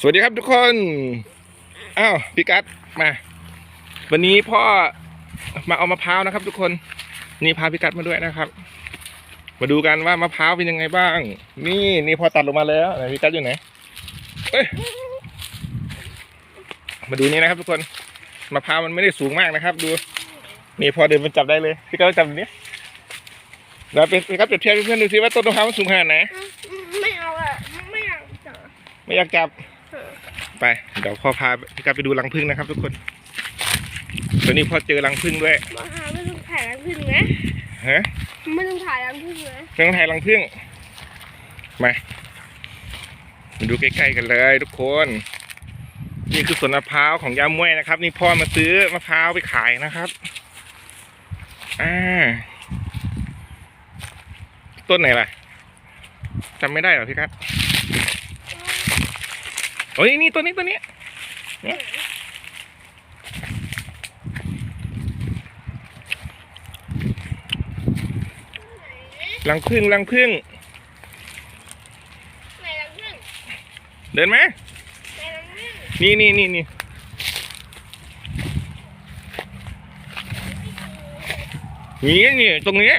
สวัสดีครับทุกคน อ้าวพี่กัดมา วันนี้พ่อมาเอามะพร้าวนะครับ ทุกคน นี่พาพี่กัดมาด้วยนะครับ มาดูกันว่ามะพร้าวเป็นยังไงบ้าง นี่นี่พอตัดลงมาแล้วไหนพี่กัดอยู่ไหนเอ้ยมาดูนี่นะครับ ทุกคนมะพร้าวมันไม่ได้สูงมากนะครับ ดู นี่พอเดินมันจับได้เลย พี่กัดจับแบบนี้เราเป็นพี่กัดเปรียบเทียบให้เพื่อนดูซิว่าต้นมะพร้าวมันสูงขนาดไหนไม่เอาอะไม่อยากจับไม่อยากจับ ไป เดี๋ยวพ่อพาพี่กัดไปดูรังผึ้งนะครับ ทุกคนตอนนี้พ่อเจอรังผึ้งด้วยมาหาไม่ต้องถ่ายรังพึ่งนะฮะไม่ต้องถ่ายรังพึ่งนะเครื่องไทยรังผึ้งมามาดูใกล้ๆกันเลยทุกคน นี่คือสวนมะพร้าวของยามวยนะครับ นี่พ่อมาซื้อมะพร้าวไปขายนะครับอ่าต้นไหนล่ะจำไม่ได้เหรอพี่กัด โอ้ยนี่ต้นนี้ต้นนี้เนี่ยรังผึ้งรังผึ้งไหนรังพึ่งเดินไหมไหนรังพึ่งนี่นี่นี่นี่นี่นี่ตรงนี้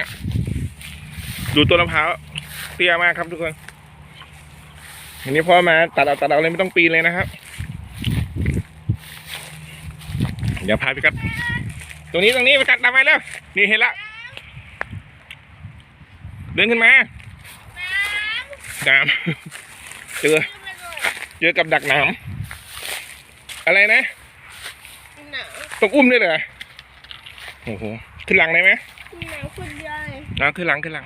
ดูต้นมะพร้าวเตี้ยมากครับทุกคน อันนี้พ่อมาตัดเอาตัดเอาเลยไม่ต้องปีนเลยนะครับ เดี๋ยวพาไปกัด ตรงนี้ตรงนี้ไปกัดตามไปแล้ว นี่เห็นละเดินขึ้นมาน้ำเจอ เจอกับดักหนามอะไรนะหนาวต้องอุ้มด้วยเหรอโอ้โหขึ้นหลังได้ไหมหนาวคนเดียวเลยเอาขึ้นหลังขึ้นหลัง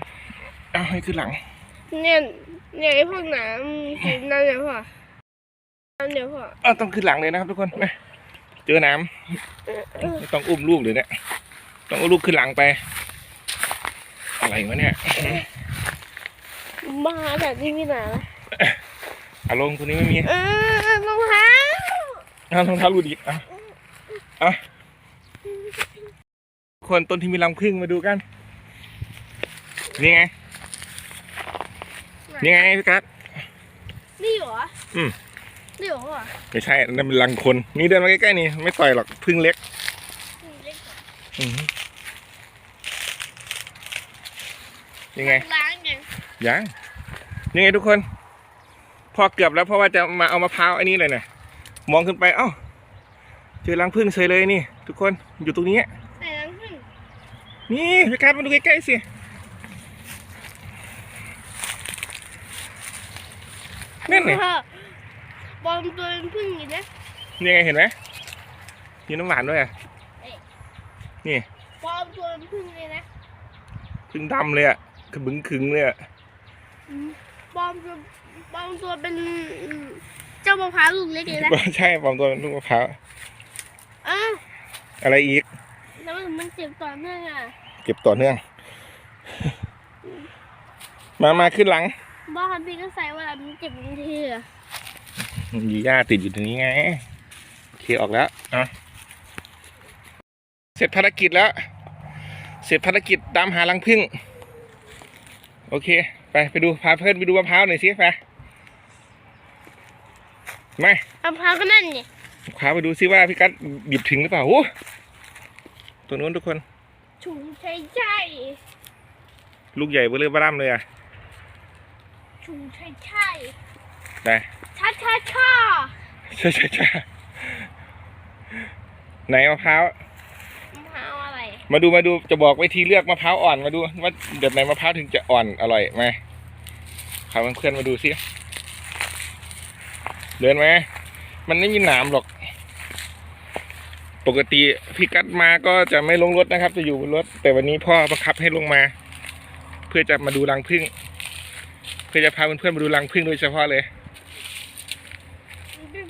เอาให้ขึ้นหลัง เนี่ยเนี่ยไอ้พวกหนาวเห็นนั่นเนี่ยพ่อนั่นเดี๋ยวพ่อเอาต้องขึ้นหลังเลยนะครับทุกคนนะเจอหน้ำไม่ต้องอุ้มลูกเลยเนี่ยต้องเอาลูกขึ้นหลังไป อะไรวะเนี่ยมาแต่ที่มีหนาวอารมณ์คนนี้ไม่มีเออรองเท้าเอารองเท้าลูดอีกอะอะคนต้นที่มีรังผึ้งมาดูกันนี่ไง นี่ไงพี่กัสนี่เหรอ อืมนี่เหรอพ่อไม่ใช่นั่นเป็นรังคน นี่เดินมาใกล้ๆนี่ไม่ต่อยหรอกผึ้งเล็กเล็กอืมยังไง ล้างไงยังยังไงทุกคน พอเกือบแล้วเพราะว่าจะมาเอามะพร้าวอันนี้เลยเนี่ยมองขึ้นไปเอ้าเจอรังผึ้งเฉยเลยนี่ ทุกคนอยู่ตรงนี้ไหนรังพึ่งนี่พี่การดมาดูใกล้ๆสิ นั่นนี่พ่อบอมตัวเป็นพึ่งอยู่นะยังไงเห็นไหมมีน้ำหวานด้วยอะนี่บอมตัวเป็นพึ่งเลยนะผึ้งดำเลยอะขบึงขึงเลยอะบอมตัวบอมตัวเป็นเจ้ามะพร้าวลูกเล็กเลยนะใช่ปลอมตัวเป็นลูกมะพร้าวอ้าวอะไรอีกแล้วมันมันเจ็บต่อเนื่องอะ เก็บต่อเนื่อง มา มาขึ้นหลัง บอมพี่ก็ใส่เวลามันเจ็บบางทีอะยีย่าติดอยู่ตรงนี้ไงโอเคออกแล้วอะเสร็จภารกิจแล้ว เสร็จภารกิจตามหารังผึ้งโอเค ไปไปดูพาเพื่อนไปดูมะพร้าวหน่อยสิไปมามะพร้าวก็นั่นไงพาไปดูซิว่าพี่กัดหยิบถึงหรือเปล่าโอ้ตัวนู้นทุกคนฉุงใช่ใช่ลูกใหญ่เบอร์เริ่มบ้ามเลยอะ ฉุงใช่ใช่ได้ช้าช้าช้าใช่ใช่ใช่ไหนมะพร้าว มะพร้าวอะไร มาดูมาดูจะบอกวิธีเลือกมะพร้าวอ่อนมาดูว่าแบบไหนมะพร้าวถึงจะอ่อนอร่อยไหมพาเพื่อนๆมาดูสิเดินไหมมันไม่มีหนามหรอก ปกติพี่กัดมาก็จะไม่ลงรถนะครับ จะอยู่บนรถ แต่วันนี้พ่อบังคับให้ลงมา เพื่อจะมาดูรังผึ้ง เพื่อจะพาเพื่อนๆมาดูรังผึ้งโดยเฉพาะเลยพี่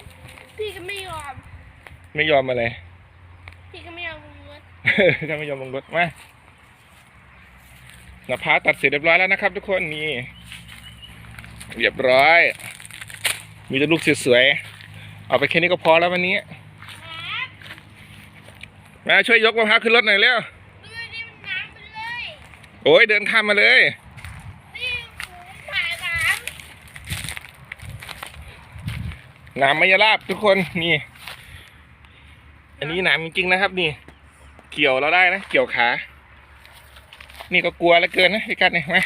พี่ก็ไม่ยอม ไม่ยอมอะไร พี่ก็ไม่ยอมลงรถถ้าไม่ยอมลงรถมามะพร้าวตัดเสร็จเรียบร้อยแล้วนะครับ ทุกคนนี่เรียบร้อย มีแต่ลูกสวยๆเอาไปแค่นี้ก็พอแล้ววันนี้มาช่วยยกมะพร้าวขึ้นรถหน่อยเร็วดูดิมันน้ำไปเลยโอ้ยเดินข้ามมาเลย นี่ผมถ่ายน้ หนามมายราบทุกคนนี่ อันนี้หนามจริงๆนะครับ นี่ เกี่ยวเราได้นะเกี่ยวขา นี่ก็กลัวแล้วเกินนะพี่กัดเนี่ยมา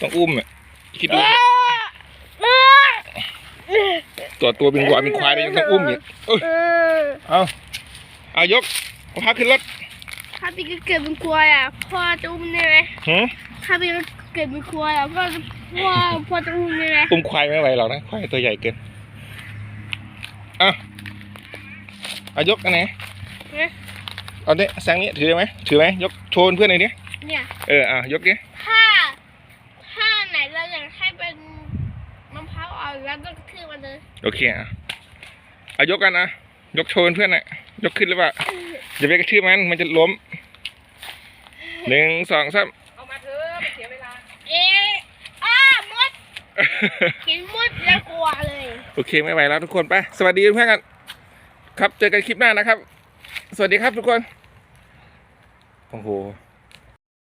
ต้องอุ้มอะคิดดูตัวตัวเป็นวัวเป็นควายเลยยังต้องอุ้มอีกเอ้ยเออเอาเอายกมะพร้าวขึ้นรถถ้าพี่ก็เกิดเป็นควายอะพ่อจะอุ้มได้ไหมหืมถ้าพี่ก็เกิดเป็นควายอะพ่อจะพ่อพ่อจะอุ้มได้ไหมอุ้มควายไม่ไหวหรอกนะควายตัวใหญ่เกินเอาเอายกอันไหนเนี่ยเอาเนี้แซงนี้ถือได้ไหมถือไหมยกโชว์เพื่อนหน่อยดิเนี่ยเอออะยกดิถ้าถ้าไหนเราอยากให้เป็นมะพร้าวอ่อนแล้วต้องคือมันเลยโอเคอะเอายกกันนะยกโชว์เพื่อนหน่อยยกขึ้นหรือเปล่าอย่าไปกระทืบมันมันจะล้มหนึ่งสองสาม เอามาเถอะไม่เสียเวลา เอ๊ะอ้าม กินมดแล้วกลัวเลย โอเคไม่ไหวแล้วทุกคนไป สวัสดีเพื่อนกัน ครับเจอกันคลิปหน้านะครับ สวัสดีครับทุกคน โอ้โห